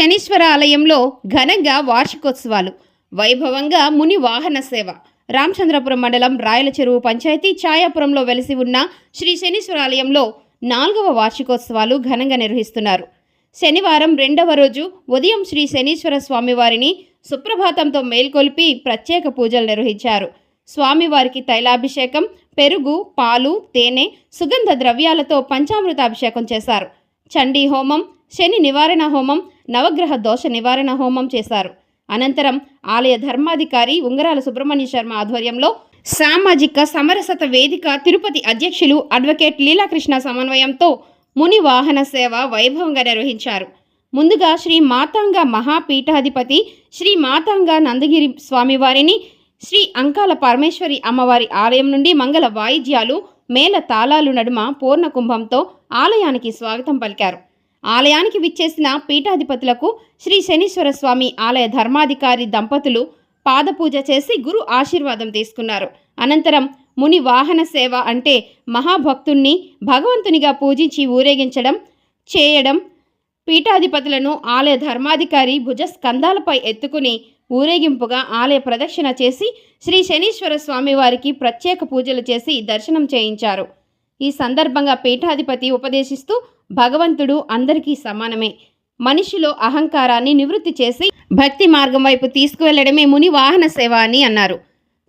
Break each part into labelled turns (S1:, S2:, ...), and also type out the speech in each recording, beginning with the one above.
S1: శనీశ్వర ఆలయంలో ఘనంగా వార్షికోత్సవాలు. వైభవంగా ముని వాహన సేవ. రామచంద్రపురం మండలం రాయల చెరువు పంచాయతీ ఛాయాపురంలో వెలిసి ఉన్న శ్రీ శనీశ్వర ఆలయంలో నాలుగవ వార్షికోత్సవాలు ఘనంగా నిర్వహిస్తున్నారు. శనివారం రెండవ రోజు ఉదయం శ్రీ శనీశ్వర స్వామివారిని సుప్రభాతంతో మేల్కొల్పి ప్రత్యేక పూజలు నిర్వహించారు. స్వామివారికి తైలాభిషేకం పెరుగు పాలు తేనె సుగంధ ద్రవ్యాలతో పంచామృతాభిషేకం చేశారు. చండీ హోమం శని నివారణ హోమం నవగ్రహ దోష నివారణ హోమం చేశారు. అనంతరం ఆలయ ధర్మాధికారి ఉంగరాల సుబ్రహ్మణ్య శర్మ ఆధ్వర్యంలో సామాజిక సమరసత వేదిక తిరుపతి అధ్యక్షులు అడ్వకేట్ లీలాకృష్ణ సమన్వయంతో ముని వాహన సేవ వైభవంగా నిర్వహించారు. ముందుగా శ్రీ మాతాంగ మహాపీఠాధిపతి శ్రీ మాతాంగ నందగిరి స్వామివారిని శ్రీ అంకాల పరమేశ్వరి అమ్మవారి ఆలయం నుండి మంగళ వాయిద్యాలు మేళ తాళాలు నడుమ పూర్ణ కుంభంతో ఆలయానికి స్వాగతం పలికారు. ఆలయానికి విచ్చేసిన పీఠాధిపతులకు శ్రీ శనీశ్వర స్వామి ఆలయ ధర్మాధికారి దంపతులు పాదపూజ చేసి గురు ఆశీర్వాదం తీసుకున్నారు. అనంతరం ముని వాహన సేవ అంటే మహాభక్తుణ్ణి భగవంతునిగా పూజించి ఊరేగించడం చేయడం పీఠాధిపతులను ఆలయ ధర్మాధికారి భుజ స్కందాలపై ఎత్తుకుని ఊరేగింపుగా ఆలయ ప్రదక్షిణ చేసి శ్రీ శనీశ్వర స్వామి వారికి ప్రత్యేక పూజలు చేసి దర్శనం చేయించారు. ఈ సందర్భంగా పీఠాధిపతి ఉపదేశిస్తూ భగవంతుడు అందరికీ సమానమే. మనిషిలో అహంకారాన్ని నివృత్తి చేసి భక్తి మార్గం వైపు తీసుకువెళ్ళడమే ముని వాహన సేవ అని అన్నారు.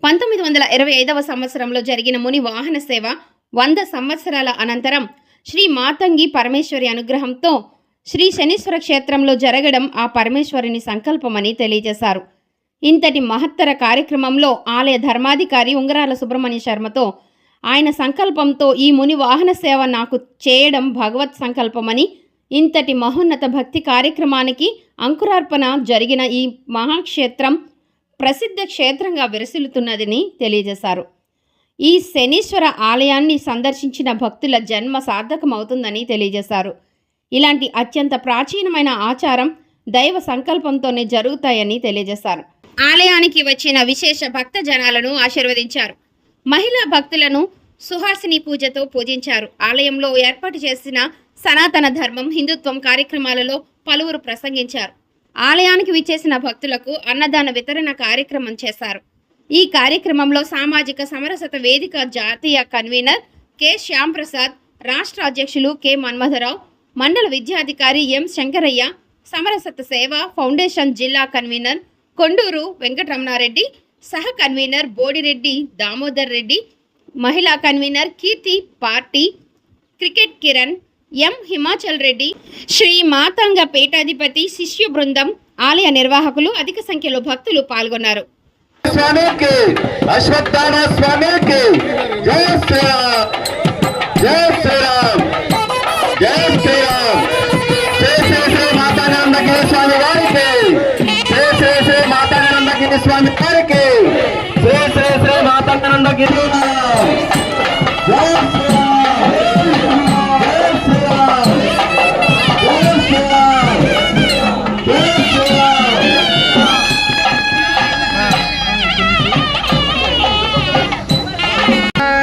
S1: పంతొమ్మిది వందల ఇరవై ఐదవ సంవత్సరంలో జరిగిన ముని వాహన సేవ వంద సంవత్సరాల అనంతరం శ్రీ మాతంగి పరమేశ్వరి అనుగ్రహంతో శ్రీ శనీశ్వర క్షేత్రంలో జరగడం ఆ పరమేశ్వరుని సంకల్పమని తెలియజేశారు. ఇంతటి మహత్తర కార్యక్రమంలో ఆలయ ధర్మాధికారి ఉంగరాల సుబ్రహ్మణ్య శర్మతో ఆయన సంకల్పంతో ఈ ముని వాహన సేవ నాకు చేయడం భగవత్ సంకల్పమని ఇంతటి మహోన్నత భక్తి కార్యక్రమానికి అంకురార్పణ జరిగిన ఈ మహాక్షేత్రం ప్రసిద్ధ క్షేత్రంగా విరసిల్లుతున్నదని తెలియజేశారు. ఈ శనీశ్వర ఆలయాన్ని సందర్శించిన భక్తుల జన్మ సార్థకమవుతుందని తెలియజేశారు. ఇలాంటి అత్యంత ప్రాచీనమైన ఆచారం దైవ సంకల్పంతోనే జరుగుతాయని తెలియజేశారు. ఆలయానికి వచ్చిన విశేష భక్త జనాలను ఆశీర్వదించారు. మహిళా భక్తులను సుహాసిని పూజతో పూజించారు. ఆలయంలో ఏర్పాటు చేసిన సనాతన ధర్మం హిందుత్వం కార్యక్రమాలలో పలువురు ప్రసంగించారు. ఆలయానికి విచ్చేసిన భక్తులకు అన్నదాన వితరణ కార్యక్రమం చేశారు. ఈ కార్యక్రమంలో సామాజిక సమరసత వేదిక జాతీయ కన్వీనర్ కె. శ్యాంప్రసాద్ రాష్ట్ర అధ్యక్షులు కె. మన్మధరావు మండల విద్యాధికారి ఎం. శంకరయ్య సమరసత సేవ ఫౌండేషన్ జిల్లా కన్వీనర్ కొండూరు వెంకటరమణారెడ్డి సహ కన్వీనర్ బోడిరెడ్డి దామోదర్ రెడ్డి మహిళా convener Keerthi party cricket Kiran M Himachal Reddy Shri Matanga పీఠాధిపతి శిష్య బృందం ఆలయ నిర్వాహకులు అధిక సంఖ్యలో భక్తులు పాల్గొన్నారు.
S2: స్వామి కి అశ్వత్థామ స్వామి కి జై శ్రీరామ్ జై శ్రీరామ్ జై శ్రీరామ్. శ్రీ శ్రీ శ్రీ మాతానందగిరి స్వామి మాతానందగిరి స్వామి వారికి శ్రీ శ్రీ శ్రీ మాతానందగిరి జై శ్రీరామ్ జై శ్రీరామ్ జై శ్రీరామ్ జై శ్రీరామ్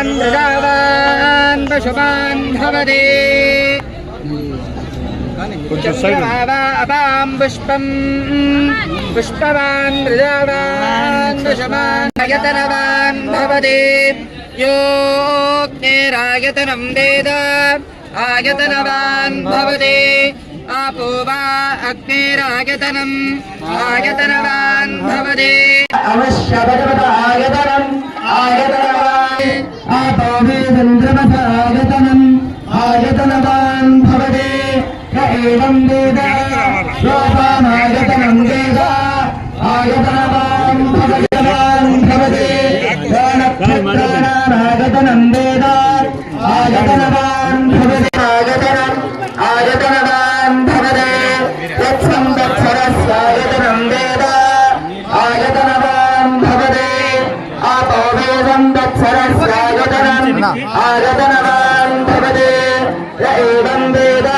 S3: मृगावान् पशुमान् भवति अपां पुष्पम् पुष्पवान् मृगावान् पशुमान् यतनवान् भवति योऽग्निरायतनं वेद आयतनवान् भवति आपो वा अग्निरायतनम् आयतनवान् भवति
S2: अवश्यभगवतायतनम् आयतनवान् ஆரதனவான் பகதே ஏதம் வேத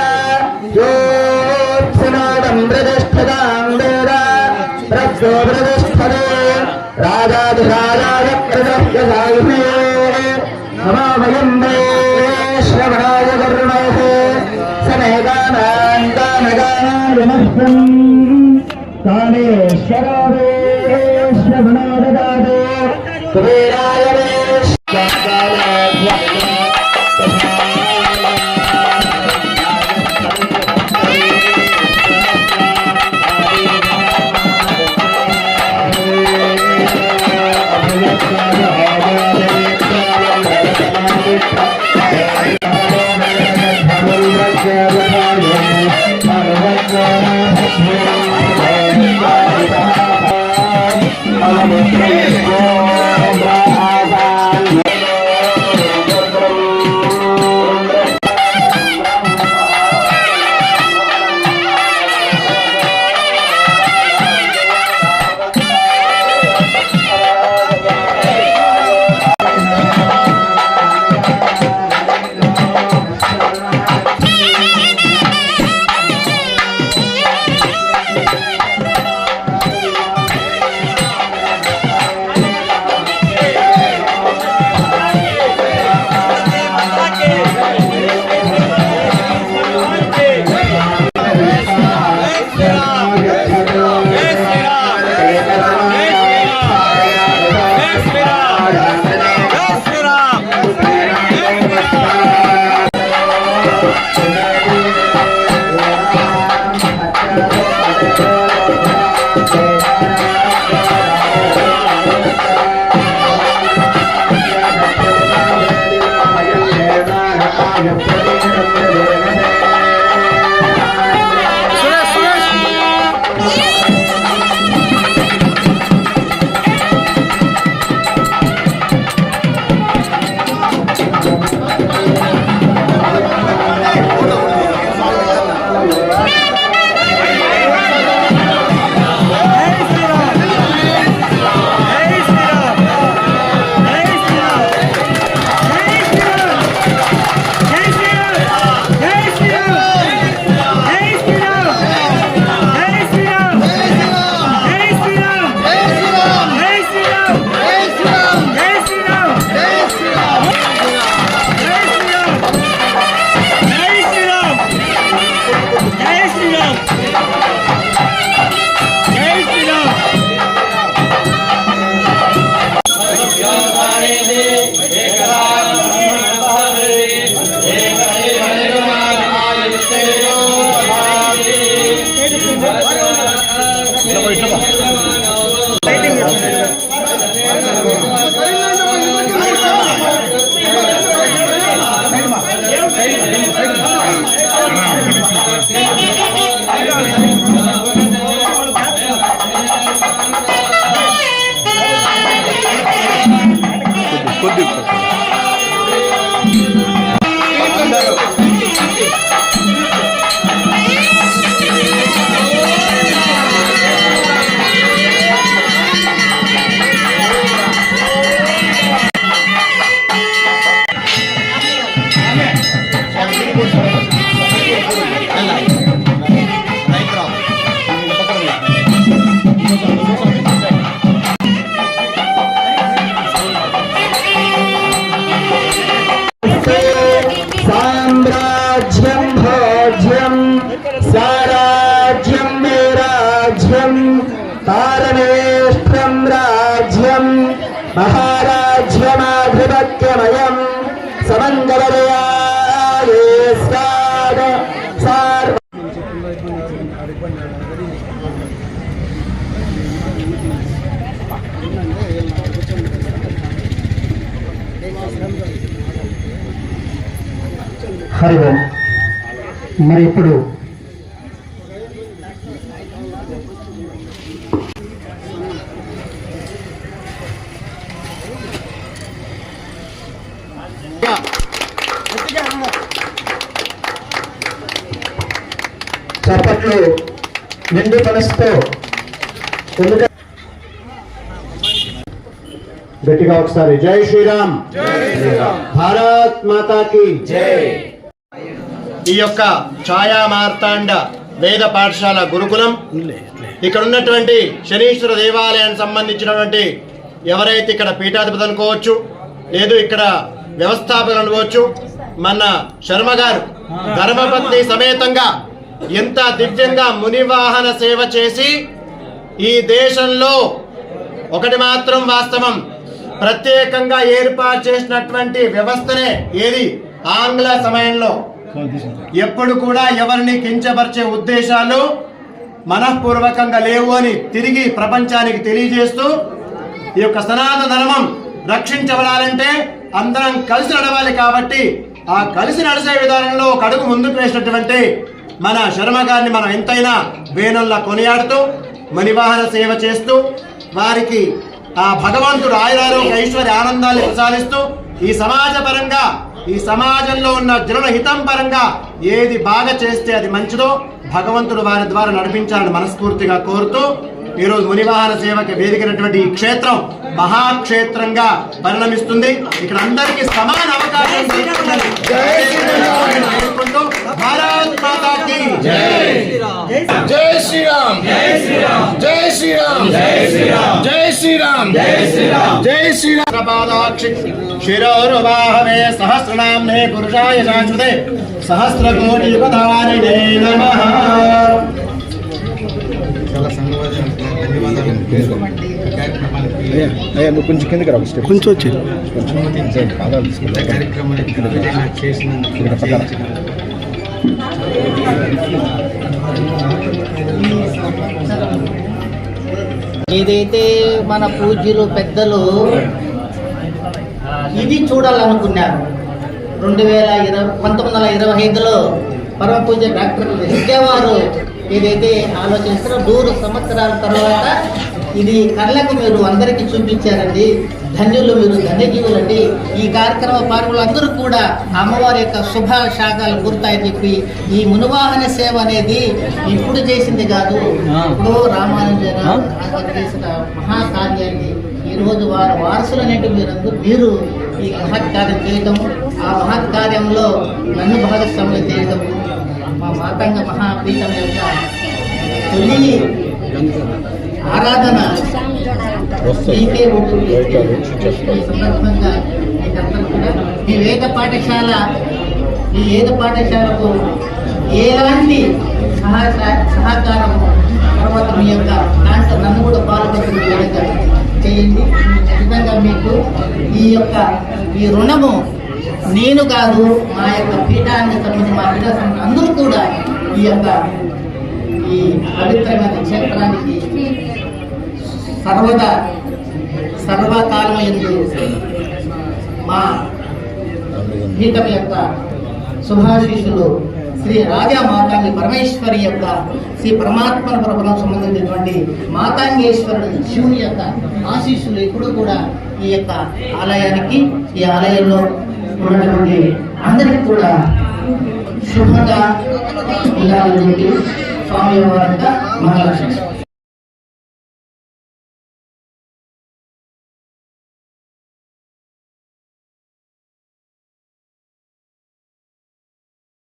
S2: யோத்ஸ்நாதம் பிரதிஷ்டதாம் வேத பிரத்யோ பிரதிஷ்டதே ராஜாதிராஜாய பிரதஹ்ய சாயுமே नमो वयम्बे श्रवणाय कर्णोः समेदानान्तानगानम् कामेश्वरो वे श्रवणो ददातु कुबेराय वे I పారమేష్టం రాజ్యం మహారాజ్యమాధిపత్యమయం సమంగళయాయే సార్ హరి ఓం మరి ఇప్పుడు చప్పట్లు నిండు మనసుతో ఎందుకంటే గట్టిగా ఒకసారి జై శ్రీరామ్. భారత్ మాతాకి
S4: ఈ యొక్క ఛాయా మార్తాండ వేద పాఠశాల గురుకులం. ఇక్కడ ఉన్నటువంటి శనీశ్వర దేవాలయానికి సంబంధించినటువంటి ఎవరైతే ఇక్కడ పీఠాధిపతి అనుకోవచ్చు లేదు ఇక్కడ వ్యవస్థాపకులు అనుకోవచ్చు మన శర్మ గారు ధర్మపత్ని సమేతంగా ఎంత దివ్యంగా మునివాహన సేవ చేసి ఈ దేశంలో ఒకటి మాత్రం వాస్తవం. ప్రత్యేకంగా ఏర్పాటు చేసినటువంటి వ్యవస్థనే ఏది? ఆంగ్ల సమయంలో. ఎప్పుడు కూడా ఎవరిని కించపరిచే ఉద్దేశాలు మనఃపూర్వకంగా లేవు అని తిరిగి ప్రపంచానికి తెలియజేస్తూ ఈ యొక్క సనాతన ధర్మం రక్షించబడాలంటే అందరం కలిసి నడవాలి కాబట్టి ఆ కలిసి నడిచే విధానంలో ఒక అడుగు ముందుకు వేసినటువంటి మన శర్మ గారిని మనం ఎంతైనా వేణుల్లా కొనియాడుతూ మణివాహన సేవ చేస్తూ వారికి ఆ భగవంతుడు ఆయురారోగ్య ఐశ్వర్య ఆనందాన్ని ప్రసాదిస్తూ ఈ సమాజ పరంగా ఈ సమాజంలో ఉన్న జనుల హితం పరంగా ఏది బాగా చేస్తే అది మంచిదో భగవంతుడు వారి ద్వారా నడిపించాలని మనస్ఫూర్తిగా కోరుతూ ఈరోజు మునివాహన సేవకి వేదికైనటువంటి ఈ క్షేత్రం మహాక్షేత్రంగా పరిణమిస్తుంది. ఇక్కడ అందరికీ సమాన అవకాశం
S5: శ్రీరామ్ జై శ్రీరామ్ జై శ్రీరామ్ జై శ్రీరామ్ జై శ్రీరామ్ జై శ్రీరామ్ జై శ్రీరామ్
S4: పాదాక్షి శిరోరువాహవే సహస్రనామ్నే పురుషాయ శాశ్వతే సహస్రకోటి పదారిణే నమః
S5: నువ్వు కొంచెం కిందకి రా కొంచెం వచ్చి పక్కన
S6: ఏదైతే మన పూజ్యులు పెద్దలు ఇది చూడాలనుకున్నారు. రెండు వేల ఇరవై పంతొమ్మిది వందల ఇరవై ఐదులో పరమ పూజ డాక్టర్ విద్యవారు ఏదైతే ఆలోచిస్తారో నూరు సంవత్సరాల తర్వాత ఇది కళ్ళకు మీరు అందరికీ చూపించారండి. ధన్యులు మీరు ధన్యజీవులండి. ఈ కార్యక్రమ పాల్గొలందరూ కూడా అమ్మవారి యొక్క శుభ శాఖలు గుర్తాయని చెప్పి ఈ మునువాహన సేవ అనేది ఇప్పుడు చేసింది కాదు ఇప్పుడు రామానుజన చేసిన మహాకార్యాన్ని ఈ రోజు వారి వారసులు అనేటి మీరందరూ మీరు ఈ మహత్ కార్యం చేయటం ఆ మహత్ కార్యంలో నన్ను భాగస్వాములు చేయటం మా మాతంగ మహాపీఠం యొక్క తొలి ఆరాధన మీకే ఉంటుంది ఈ సందర్భంగా మీకందరూ కూడా ఈ వేద పాఠశాల ఈ వేద పాఠశాలకు ఎలాంటి సహా సహకారం తర్వాత మీ యొక్క దాంట్లో నన్ను కూడా పాల్గొంటున్న విధంగా చేయండి. ఖచ్చితంగా మీకు ఈ యొక్క ఈ రుణము నేను కాదు మా యొక్క పీఠానికి సంబంధించి మా పీఠ సంబంధించి అందరూ కూడా ఈ యొక్క ఈ పవిత్రమైన క్షేత్రానికి సర్వదా సర్వకాలం ఎందు మా పీఠం యొక్క శుభాశీషులు శ్రీ రాజా మాతాంగి పరమేశ్వరి యొక్క శ్రీ పరమాత్మన ప్రభుత్వం సంబంధించినటువంటి మాతాంగేశ్వరుడు శివుని యొక్క ఆశీస్సులు ఎప్పుడు కూడా ఈ యొక్క ఆలయానికి ఈ ఆలయంలో ఉన్నటువంటి అందరికీ కూడా శుభంగా ఉండాలనేటువంటి స్వామి వారి యొక్క మహాలక్ష్మి.